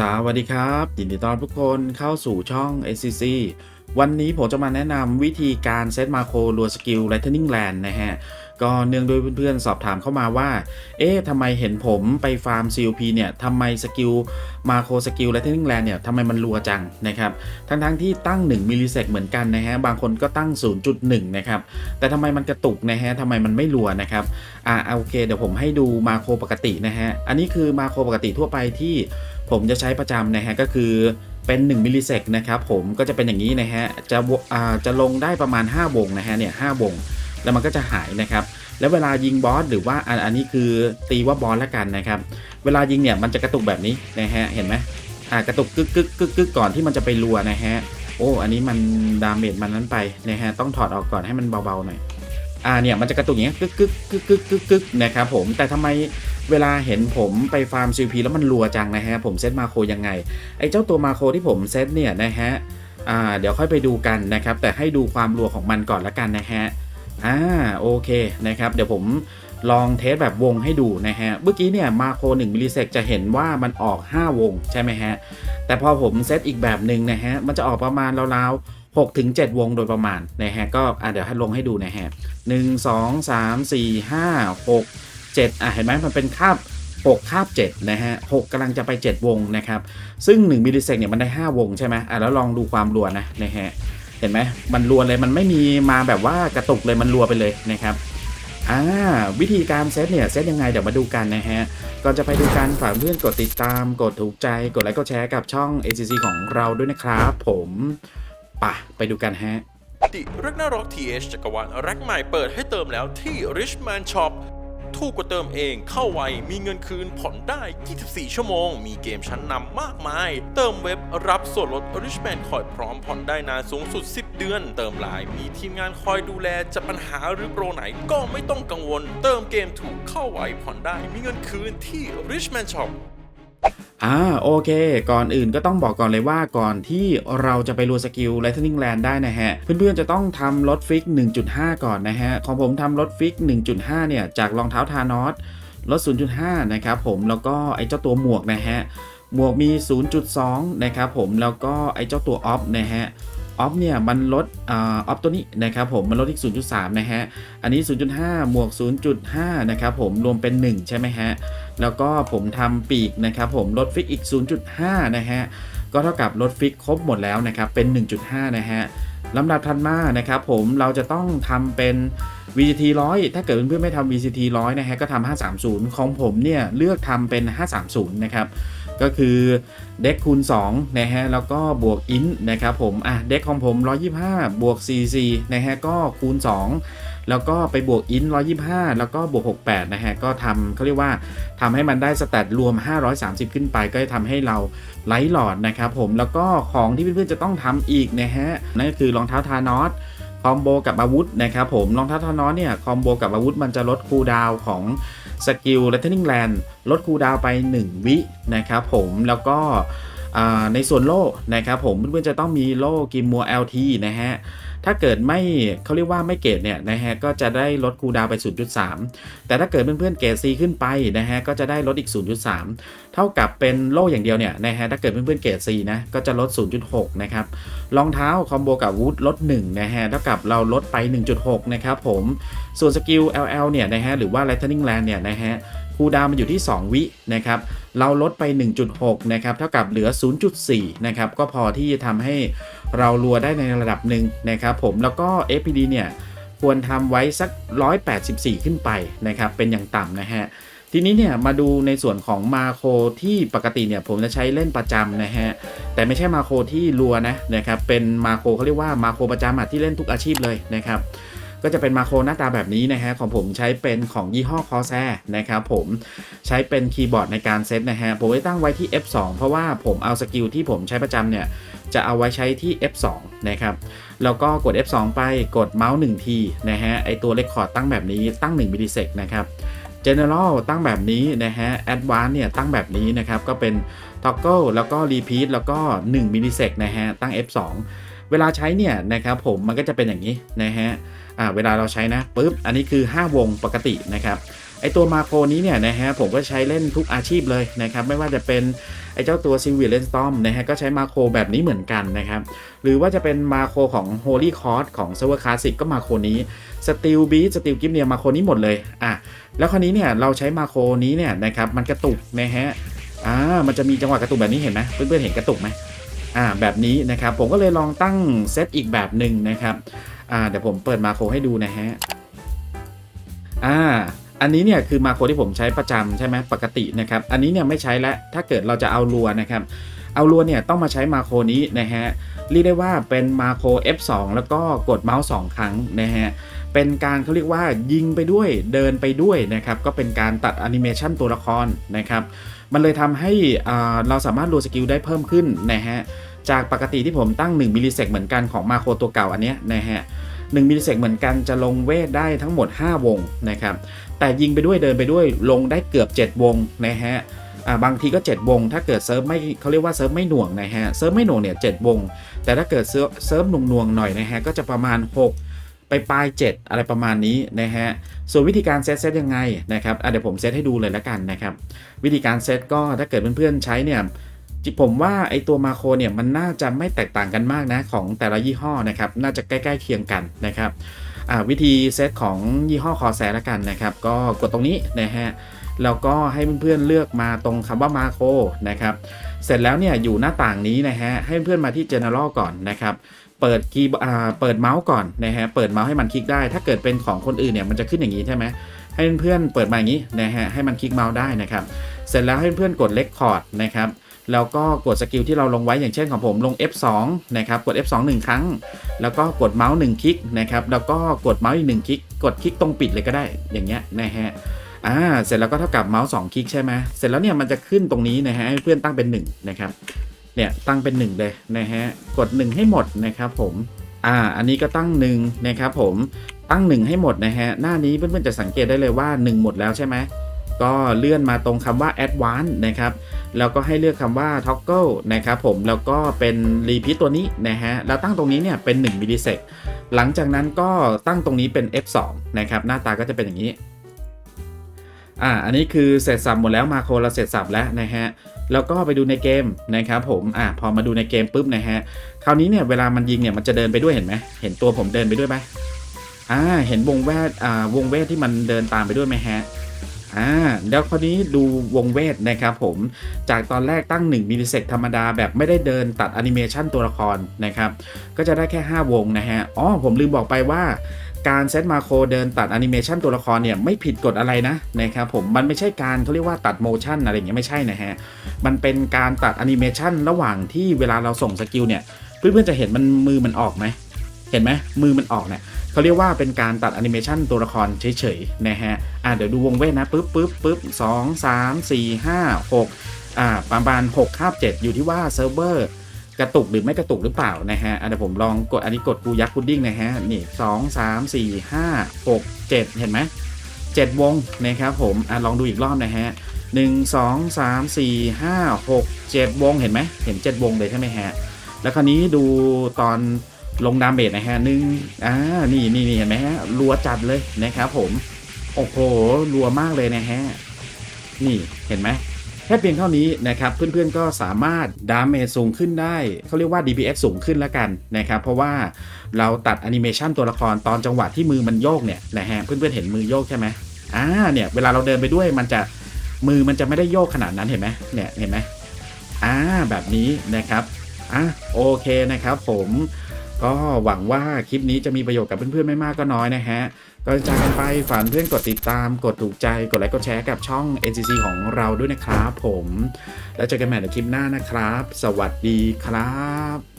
สวัสดีครับ ยินดีต้อนรับทุกคนเข้าสู่ช่อง SCC วันนี้ผมจะมาแนะนำวิธีการเซตมาโครรัวสกิล Lightning Land นะฮะ ก็เนื่องด้วยเพื่อนๆ สอบถามเข้ามาว่า เอ๊ะทำไมเห็นผมไปฟาร์ม COP เนี่ยทำไมสกิลมาโครสกิล Lightning Land เนี่ยทำไมมันรัวจังนะครับ ทั้งๆที่ตั้ง 1มิลลิเซกเหมือนกันนะฮะ บางคนก็ตั้ง 0.1 นะครับ แต่ทำไมมันกระตุกนะฮะทำไมมันไม่รัวนะครับ อ่าโอเค เดี๋ยวผมให้ดูมาโครปกตินะฮะ อันนี้คือมาโครปกติทั่วไปที่ ผมจะใช้ประจำนะฮะก็คือเป็น1มิลลิเซกนะครับผมก็จะเป็นอย่างนี้นะฮะจะว่าจะลงได้ประมาณ 5 วงนะฮะเนี่ย5วง แล้วมันก็จะหายนะครับ แล้วเวลายิงบอสหรือว่าอันอันนี้คือตีว่าบอสละกันนะครับ เวลายิงเนี่ยมันจะกระตุกแบบนี้นะฮะเห็นไหมอ่ากระตุกกึกกึกกึกกึกก่อนที่มันจะไปรัวนะฮะโอ้อันนี้มันดาเมจมันนั้นไปนะฮะต้องถอดออกก่อนให้มันเบาๆหน่อย อ่าเนี่ยมันจะกระตุกอย่างเงี้ยกึกกึกกึกกึกกึกกึกนะครับผมแต่ทำไมเวลาเห็นผมไปฟาร์ม CP แล้วมันรัวจังนะฮะผมเซตมาโครยังไงไอ้เจ้าตัวมาโครที่ผมเซตเนี่ยนะฮะอ่าเดี๋ยวค่อยไปดูกันนะครับ แต่ให้ดูความรัวของมันก่อนละกันนะฮะอ่าโอเคนะครับ เดี๋ยวผมลองเทสแบบวงให้ดูนะฮะ เมื่อกี้เนี่ยมาโคร1มิลลิเซกจะเห็นว่ามันออก 5 วงใช่ไหมฮะ แต่พอผมเซตอีกแบบหนึ่งนะฮะ มันจะออกประมาณราวๆ 6ถึง7วงโดยประมาณนะฮะก็อะเดี๋ยวให้ลงให้ดูนะฮะ1 2 3 4 5 6 7อะเห็นไหมมันเป็นคาบ6คาบ7นะฮะ6กำลังจะไป 7 วงนะครับ ซึ่ง 1มิลลิเซกเนี่ยมันได้ 5 วงใช่ไหมอะแล้วลองดูความรัวนะนะฮะเห็นไหมมันรัวเลยมันไม่มีมาแบบว่ากระตุกเลยมันรัวไปเลยนะครับอ่าวิธีการเซตเนี่ยเซตยังไงเดี๋ยวมาดูกันนะฮะก่อนจะไปดูกันฝากเพื่อนกดติดตาม กดถูกใจกดไลค์กดแชร์กับช่อง ACC ของเราด้วยนะครับผม ปะไปดูกันฮะดิรักนาร็อกทีเอชจักรวาลรักใหม่เปิดให้เติมแล้วที่ Richman Shop ถูกกว่าเติมเองเข้าไว มีเงินคืนผ่อนได้ 24 ชั่วโมง มีเกมชั้นนำมากมาย เติมเว็บรับส่วนลด Richman คอยพร้อมผ่อนได้นานสูงสุด 10 เดือน เติมไลน์มีทีมงานคอยดูแลจะปัญหาหรือโปรไหนก็ไม่ต้องกังวล เติมเกมถูกเข้าไวผ่อนได้ มีเงินคืนที่ Richman Shop อ่าโอเค ก่อนอื่นก็ต้องบอกก่อนเลยว่าก่อนที่เราจะไปรัวสกิล Lightning Land ได้นะฮะ เพื่อนๆจะต้องทำลดฟิก 1.5 ก่อนนะฮะ ของผมทำลดฟิก 1.5 เนี่ย จากรองเท้าทานอสลด 0.5 นะครับผมแล้วก็ไอ้เจ้าตัวหมวกนะฮะ หมวกมี 0.2 นะครับผมแล้วก็ไอ้เจ้าตัวออฟนะฮะออฟเนี่ยมันลดออฟตัวนี้นะครับผมมันลดอีก 0.3 นะฮะ อันนี้ 0.5 หมวก 0.5 นะครับผมรวมเป็น 1 ใช่ไหมฮะ แล้วก็ผมทำปีกนะครับผมลดฟิกอีก 0.5 นะฮะ ก็เท่ากับลดฟิกครบหมดแล้วนะครับเป็น 1.5 นะฮะลำดับถัดมานะครับผมเราจะต้องทำเป็น VCT 100 ถ้าเกิดเพื่อนๆไม่ทำ VCT 100 นะฮะก็ทำ 530 ของผมเนี่ยเลือกทำเป็น 530 นะครับก็คือเด็กคูณ2นะฮะแล้วก็บวกอินนะครับผมอะเด็กของผม 125 บวก 44 นะฮะก็คูณ 2 แล้วก็ไปบวกอิน125แล้วก็บวก68นะฮะ ก็ทำเขาเรียกว่าทำให้มันได้สแตทรวม 530 ขึ้นไป ก็จะทำให้เราไลท์หลอดนะครับผม แล้วก็ของที่เพื่อนๆจะต้องทำอีกนะฮะ นั่นก็คือรองเท้าทานอสคอมโบกับอาวุธนะครับผมรองเท้าทานอสเนี่ยคอมโบกับอาวุธมันจะลดคูลดาวของสกิล Lightning Land ลดคูลดาวน์ไป 1 วินะครับผมแล้วก็ ในส่วนโล่นะครับผมเพื่อนๆจะต้องมีโล่กิมมัว LT นะฮะถ้าเกิดไม่เขาเรียกว่าไม่เกรดเนี่ยนะฮะก็จะได้ลดคูลดาวน์ไป 0.3 แต่ถ้าเกิดเพื่อนๆเกรด C ขึ้นไปนะฮะก็จะได้ลดอีก 0.3 เท่ากับเป็นโล่อย่างเดียวเนี่ยนะฮะถ้าเกิดเพื่อนๆเกรด C นะก็จะลด 0.6 นะครับรองเท้าคอมโบกับวูดลด1นะฮะเท่ากับเราลดไป 1.6 นะครับผมส่วนสกิล LL เนี่ยนะฮะหรือว่า Lightning Land เนี่ยนะฮะ คูลดาวมันอยู่ที่ 2 วินะครับเราลดไป 1.6 นะครับ เท่ากับเหลือ 0.4 นะครับ ก็พอที่จะทำให้เรารัวได้ในระดับหนึ่งนะครับผมแล้วก็ FPD เนี่ยควรทำไว้สัก 184 ขึ้นไปนะครับ เป็นอย่างต่ำนะฮะ ทีนี้เนี่ยมาดูในส่วนของมาโครที่ปกติเนี่ยผมจะใช้เล่นประจำนะฮะ แต่ไม่ใช่มาโครที่รัวนะนะครับ เป็นมาโครเขาเรียกว่ามาโครประจำอะที่เล่นทุกอาชีพเลยนะครับ ก็จะเป็นมาโครหน้าตาแบบนี้นะฮะของผมใช้เป็นของยี่ห้อคอแซนะครับผมใช้เป็นคีย์บอร์ดในการเซตนะฮะผมได้ตั้งไว้ที่ F2 เพราะว่าผมเอาสกิลที่ผมใช้ประจำเนี่ยจะเอาไว้ใช้ที่ F2 นะครับ แล้วก็กด F2 ไปกดเมาส์1ทีนะฮะ ไอตัวเลคคอร์ดตั้งแบบนี้ตั้ง1มิลลิเซกนะครับ General ตั้งแบบนี้นะฮะ Advanced เนี่ยตั้งแบบนี้นะครับ ก็เป็น Toggle แล้วก็ Repeat แล้วก็ 1มิลลิเซกนะฮะ ตั้ง F2 เวลาใช้เนี่ยนะครับผมมันก็จะเป็นอย่างนี้นะฮะ อ่าเวลาเราใช้นะปุ๊บอันนี้คือ 5 วงปกตินะครับไอตัวมาโครนี้เนี่ยนะฮะผมก็ใช้เล่นทุกอาชีพเลยนะครับไม่ว่าจะเป็นไอเจ้าตัว c i v i l e n Storm นะฮะก็ใช้มาโครแบบนี้เหมือนกันนะครับหรือว่าจะเป็นมาโครของ Holy c o r d ของ Server Classic ก็มาโครนี้ Steel Beat Steel Gift เนี่ยมาโครนี้หมดเลยอะแล้วคราวนี้เนี่ยเราใช้มาโครนี้เนี่ยนะครับมันกระตุกนะฮะอ่ามันจะมีจังหวะกระตุกแบบนี้เห็นไหมเพื่อนๆเห็นกระตุกไหมอ่าแบบนี้นะครับผมก็เลยลองตั้งเซตอีกแบบหนึ่งนะครับ อ่าเดี๋ยวผมเปิดมาโครให้ดูนะฮะอ่าอันนี้เนี่ยคือมาโครที่ผมใช้ประจำใช่ไหมปกตินะครับ อันนี้เนี่ยไม่ใช้แล้วถ้าเกิดเราจะเอารัวนะครับ เอารัวเนี่ยต้องมาใช้มาโครนี้นะฮะเรียกได้ว่าเป็นมาโคร F2 แล้วก็กดเมาส์2ครั้งนะฮะเป็นการเขาเรียกว่ายิงไปด้วยเดินไปด้วยนะครับก็เป็นการตัดแอนิเมชันตัวละครนะครับมันเลยทำให้เราสามารถรัวสกิลได้เพิ่มขึ้นนะฮะ จากปกติที่ผมตั้ง 1มิลลิเซกเหมือนกันของมาโครตัวเก่าอันเนี้ยนะฮะ1มิลลิเซกเหมือนกันจะลงเวทได้ทั้งหมด 5 วงนะครับแต่ยิงไปด้วยเดินไปด้วยลงได้เกือบ 7 วงนะฮะบางทีก็ 7 วง ถ้าเกิดเซิร์ฟไม่เขาเรียกว่าเซิร์ฟไม่หน่วงนะฮะเซิร์ฟไม่หน่วงเนี่ย7วง แต่ถ้าเกิดเซิร์ฟหน่วงๆหน่อยนะฮะก็จะประมาณ 6ไปปลาย 7 อะไรประมาณนี้นะฮะ ส่วนวิธีการเซตเซตยังไงนะครับเดี๋ยวผมเซตให้ดูเลยละกันนะครับ วิธีการเซตก็ถ้าเกิดเพื่อนๆใช้เนี่ย ผมว่าไอตัวมาโครเนี่ยมันน่าจะไม่แตกต่างกันมากนะของแต่ละยี่ห้อนะครับ น่าจะใกล้ ๆ เคียงกันนะครับวิธีเซตของยี่ห้อคอแซละกันนะครับ ก็กดตรงนี้นะฮะแล้วก็ให้เพื่อนๆเลือกมาตรงคำว่ามาโครนะครับ เสร็จแล้วเนี่ยอยู่หน้าต่างนี้นะฮะให้เพื่อนมาที่ General ก่อนนะครับเปิดคีย์เปิดเมาส์ก่อนนะฮะเปิดเมาส์ให้มันคลิกได้ ถ้าเกิดเป็นของคนอื่นเนี่ยมันจะขึ้นอย่างนี้ใช่ไหมให้เพื่อนๆเปิดมาอย่างนี้นะฮะให้มันคลิกเมาส์ได้นะครับ เสร็จแล้วให้เพื่อนกดเลคคอร์ดนะครับ แล้วก็กดสกิลที่เราลงไว้อย่างเช่นของผมลง F2 นะครับกด F2 1 ครั้ง แล้วก็กดเมาส์1คลิกนะครับแล้วก็กดเมาส์อีก1คลิกกดคลิกตรงปิดเลยก็ได้อย่างเงี้ยนะฮะอ่าเสร็จแล้วก็เท่ากับเมาส์2คลิกใช่ไหมเสร็จแล้วเนี่ยมันจะขึ้นตรงนี้นะฮะให้เพื่อนตั้งเป็น1นะครับเนี่ยตั้งเป็น 1 เลยนะฮะกด 1 ให้หมดนะครับผมอ่าอันนี้ก็ตั้ง1นะครับผมตั้ง 1 ให้หมดนะฮะหน้านี้เพื่อนๆจะสังเกตได้เลยว่า 1 หมดแล้วใช่ไหม ก็เลื่อนมาตรงคำว่า advanced นะครับ แล้วก็ให้เลือกคำว่า toggle นะครับผม แล้วก็เป็น repeat ตัวนี้นะฮะ แล้วตั้งตรงนี้เนี่ยเป็น 1 มิลลิเซกหลังจากนั้นก็ตั้งตรงนี้เป็น F2 นะครับ หน้าตาก็จะเป็นอย่างนี้ อ่า อันนี้คือเสร็จสับหมดแล้วมาโครเราเสร็จสับแล้วนะฮะ แล้วก็ไปดูในเกมนะครับผม อ่าพอมาดูในเกมปุ๊บนะฮะ คราวนี้เนี่ยเวลามันยิงเนี่ยมันจะเดินไปด้วยเห็นไหมเห็นตัวผมเดินไปด้วยไหมอ่า เห็นวงแวด อ่า วงเวทที่มันเดินตามไปด้วยไหมฮะ อ่าแล้วคราวนี้ดูวงเวทนะครับผมจากตอนแรกตั้ง 1 มิลลิเซกธรรมดาแบบไม่ได้เดินตัดแอนิเมชันตัวละครนะครับ ก็จะได้แค่ 5 วงนะฮะอ๋อผมลืมบอกไปว่าการเซตมาโครเดินตัดแอนิเมชันตัวละครเนี่ยไม่ผิดกฎอะไรนะนะครับผมมันไม่ใช่การเขาเรียกว่าตัดโมชันอะไรอย่างเงี้ยไม่ใช่นะฮะมันเป็นการตัดแอนิเมชันระหว่างที่เวลาเราส่งสกิลเนี่ยเพื่อนๆจะเห็นมันมือมันออกไหมเห็นไหมมือมันออกเนี่ย เขาเรียกว่าเป็นการตัดแอนิเมชันตัวละครเฉยๆนะฮะอ่าเดี๋ยวดูวงเวทนะปึ๊บปึ๊บปึ๊บสองสามสี่ห้าหกอ่าประมาณหกคาบเจ็ดอยู่ที่ว่าเซิร์ฟเวอร์กระตุกหรือไม่กระตุกหรือเปล่านะฮะอะเดี๋ยวผมลองกดอันนี้กดกูยักษ์พุดดิ้งนะฮะนี่สองสามสี่ห้าหกเจ็ดเห็นไหมเจ็ดวงนะครับผมอะลองดูอีกรอบนะฮะหนึ่งสองสามสี่ห้าหกเจ็ดวงเห็นไหมเห็นเจ็ดวงเลยใช่ไหมฮะแล้วคราวนี้ดูตอน ลงดาเมจนะฮะหนึ่งอ่านี่นี่นี่เห็นไหมฮะรัวจัดเลยนะครับผม โอ้โหรัวมากเลยนะฮะ นี่เห็นไหมแค่เพียงเท่านี้นะครับเพื่อนๆก็สามารถดาเมจสูงขึ้นได้เขาเรียกว่า DPS สูงขึ้นแล้วกันนะครับเพราะว่าเราตัดแอนิเมชันตัวละครตอนจังหวะที่มือมันโยกเนี่ยนะฮะเพื่อนๆเห็นมือโยกใช่ไหมอ่าเนี่ยเวลาเราเดินไปด้วยมันจะมือมันจะไม่ได้โยกขนาดนั้นเห็นไหมเนี่ยเห็นไหมอ่าแบบนี้นะครับอะโอเคนะครับผม ก็หวังว่าคลิปนี้จะมีประโยชน์กับเพื่อนๆไม่มากก็น้อยนะฮะก็จากกันไปฝากเพื่อนกดติดตาม กดถูกใจ กดไลค์ กดแชร์กับช่อง NCC ของเราด้วยนะครับผม แล้วเจอกันใหม่ในคลิปหน้านะครับ สวัสดีครับ